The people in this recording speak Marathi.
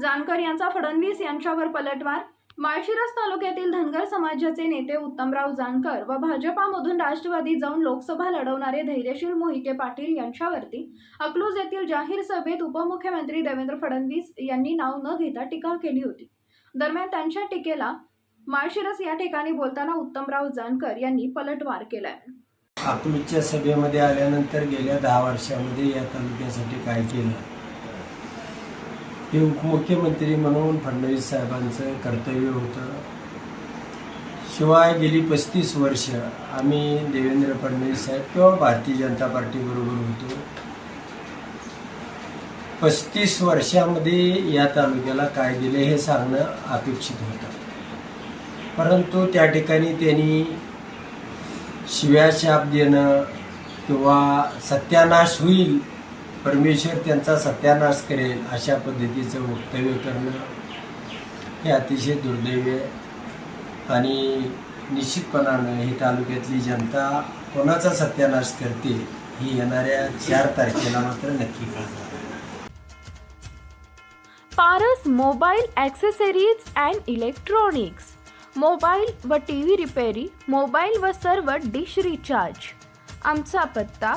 जानकर यांचा फडणवीस यांच्यावर पलटवार. माळशिरस तालुक्यातील धनगर समाजाचे नेते उत्तमराव जानकर व भाजपामधून राष्ट्रवादी जाऊन लोकसभा लढवणारे धैर्यशील मोहिते पाटील यांच्यावरती अकलूज येथील जाहीर सभेत उपमुख्यमंत्री देवेंद्र फडणवीस यांनी नाव न घेता टीका केली होती. दरम्यान त्यांच्या टीकेला माळशिरस या ठिकाणी बोलताना उत्तमराव जानकर यांनी पलटवार केलाय. अकलूजच्या सभेमध्ये आल्यानंतर गेल्या दहा वर्षामध्ये या तालुक्यासाठी काय केलं? हे उपमुख्यमंत्री म्हणून फडणवीस साहेबांचं कर्तव्य होतं. शिवाय गेली पस्तीस वर्ष आम्ही देवेंद्र फडणवीस साहेब किंवा भारतीय जनता पार्टीबरोबर होतो. पस्तीस वर्षामध्ये या तालुक्याला काय दिले हे सांगणं अपेक्षित होतं. परंतु त्या ठिकाणी त्यांनी शिव्या शाप देणं किंवा सत्यानाश होईल परमेश्वर त्यांचा सत्यानाश करेल अशा पद्धतीचं वक्तव्य करणं हे अतिशय दुर्दैव आहे. आणि निश्चितपणानं ही तालुक्यातली जनता कोणाचा सत्यानाश करते ही येणाऱ्या चार तारखेला मात्र नक्की कळणार Paras mobile accessories and electronics. Mobile व टी व्ही रिपेरी मोबाईल व सर्व डिश रिचार्ज. आमचा पत्ता